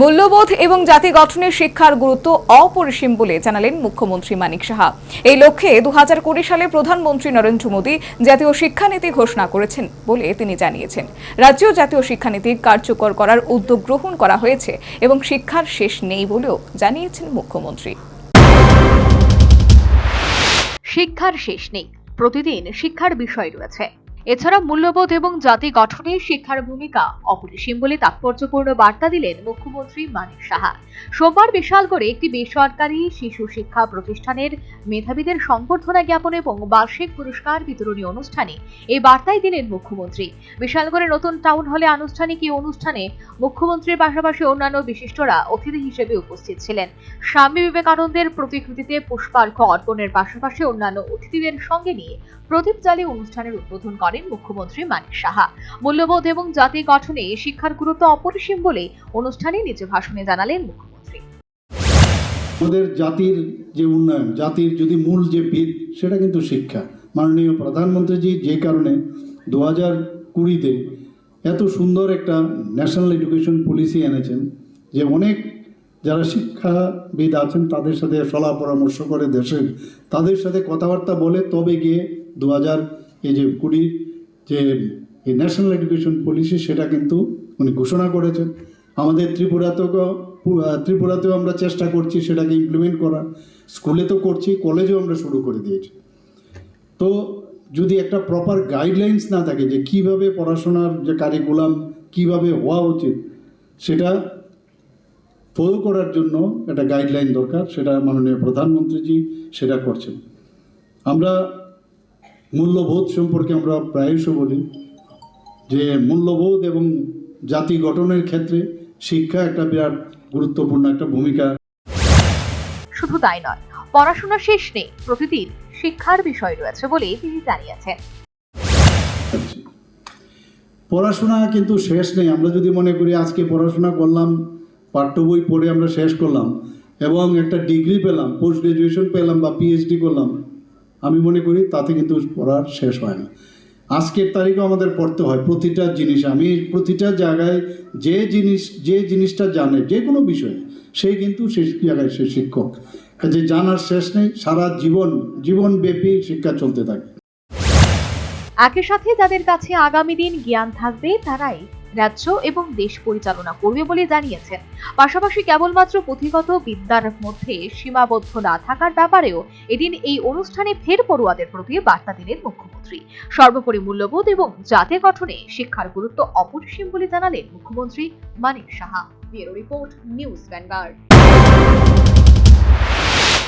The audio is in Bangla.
মূল্যবোধ এবং জাতি গঠনে শিক্ষার গুরুত্ব অপরিসীম বলে জানালেন মুখ্যমন্ত্রী মানিক সাহা। এই লক্ষ্যে দু হাজার কুড়ি সালে প্রধানমন্ত্রী নরেন্দ্র মোদী জাতীয় শিক্ষানীতি ঘোষণা করেছেন বলে তিনি জানিয়েছেন। রাজ্য জাতীয় শিক্ষানীতি কার্যকর করার উদ্যোগ গ্রহণ করা হয়েছে এবং শিক্ষার শেষ নেই বলেও জানিয়েছেন মুখ্যমন্ত্রী। শিক্ষার শেষ নেই। প্রতিদিন শিক্ষার বিষয় রয়েছে। এছাড়া মূল্যবোধ এবং জাতি গঠনে শিক্ষার ভূমিকা অপরিসীম বলে তাৎপর্যপূর্ণ বার্তা দিলেন মুখ্যমন্ত্রী মানিক সাহা। সোমবার বিশালগড়ে একটি বেসরকারি শিশু শিক্ষা প্রতিষ্ঠানের মেধাবীদের সংবর্ধনা জ্ঞাপন এবং বার্ষিক পুরস্কার বিতরণী অনুষ্ঠানে এই বার্তাই দিলেন মুখ্যমন্ত্রী। বিশালগড়ে নতুন টাউন হলে আনুষ্ঠানিক এই অনুষ্ঠানে মুখ্যমন্ত্রীর পাশাপাশি অন্যান্য বিশিষ্টরা অতিথি হিসেবে উপস্থিত ছিলেন। স্বামী বিবেকানন্দের প্রতিকৃতিতে পুষ্পার্ঘ অর্পণের পাশাপাশি অন্যান্য অতিথিদের সঙ্গে নিয়ে প্রদীপ জ্বালিয়ে অনুষ্ঠানের উদ্বোধন করেন। মুখ্যমন্ত্রী মানিক সাহা। মূল্যবোধ এবং জাতি গঠনে শিক্ষার গুরুত্ব অপরিসীম বলে অনুষ্ঠানে নিজ ভাষণে জানালেন মুখ্যমন্ত্রী। আমাদের জাতির যে উন্নয়ন, জাতির যদি মূল যে ভিত সেটা কিন্তু শিক্ষা। মাননীয় প্রধানমন্ত্রীজি যে কারণে দু হাজার কুড়িতে এত সুন্দর একটা ন্যাশনাল এডুকেশন পলিসি এনেছেন যে অনেক যারা শিক্ষাবিদ আছেন, তাদের সাথে সলা পরামর্শ করে দেশের, তাদের সাথে কথাবার্তা বলে তবে গিয়ে দু হাজার এই যে কুড়ির যে ন্যাশনাল এডুকেশন পলিসি সেটা কিন্তু উনি ঘোষণা করেছেন। আমাদের ত্রিপুরাতেও ত্রিপুরাতেও আমরা চেষ্টা করছি সেটাকে ইমপ্লিমেন্ট করার। স্কুলে তো করছি কলেজেও আমরা শুরু করে দিয়েছি। তো যদি একটা প্রপার গাইডলাইন্স না থাকে যে কীভাবে পড়াশোনার যে কারিকুলাম কীভাবে হওয়া উচিত, সেটা ফলো করার জন্য একটা গাইডলাইন দরকার, সেটা মাননীয় প্রধানমন্ত্রীজি সেটা করছেন। আমরা মূল্যবোধ সম্পর্কে আমরা প্রায়শ বলি যে মূল্যবোধ এবং জাতি গঠনের ক্ষেত্রে শিক্ষা একটা বিরাট গুরুত্বপূর্ণ একটা ভূমিকা। শুধু তাই নয় পড়াশোনা শেষ নেই প্রতিদিন শিক্ষার বিষয় রয়েছে বলে তিনি জানিয়েছেন। পড়াশোনা কিন্তু শেষ নেই আমরা যদি মনে করি আজকে পড়াশোনা করলাম পাঠ্য বই পড়ে আমরা শেষ করলাম এবং একটা ডিগ্রি পেলাম পোস্ট গ্রাজুয়েশন পেলাম বা পিএইচডি করলাম আমি মনে করি তাতে কিন্তু পড়ার শেষ হয় না। আজকের তারিখেও আমাদের পড়তে হয়, প্রতিটা জিনিস। আমি প্রতিটা জায়গায় যে জিনিস, যে জিনিসটা জানে, যে কোনো বিষয়ে, সে কিন্তু সে জায়গায় সে শিক্ষক। কাজে জানার শেষ নেই, সারা জীবন, জীবনব্যাপী শিক্ষা চলতে থাকে। একই সাথে যাদের কাছে আগামী দিন জ্ঞান থাকবে, তারাই রাজ্য এবং দেশ পরিচালনা করবে বলে জানিয়েছেন। পাশাপাশি কেবলমাত্র পুঁথিগত বিদ্যার মধ্যে সীমাবদ্ধ না থাকার ব্যাপারেও এদিন এই অনুষ্ঠানে ফের পড়ুয়াদের প্রতি বার্তা দিলেন মুখ্যমন্ত্রী। সর্বোপরি মূল্যবোধ এবং জাতি গঠনে শিক্ষার গুরুত্ব অপরিসীম বলে জানালেন মুখ্যমন্ত্রী Manik Saha. Report, News Vanguard.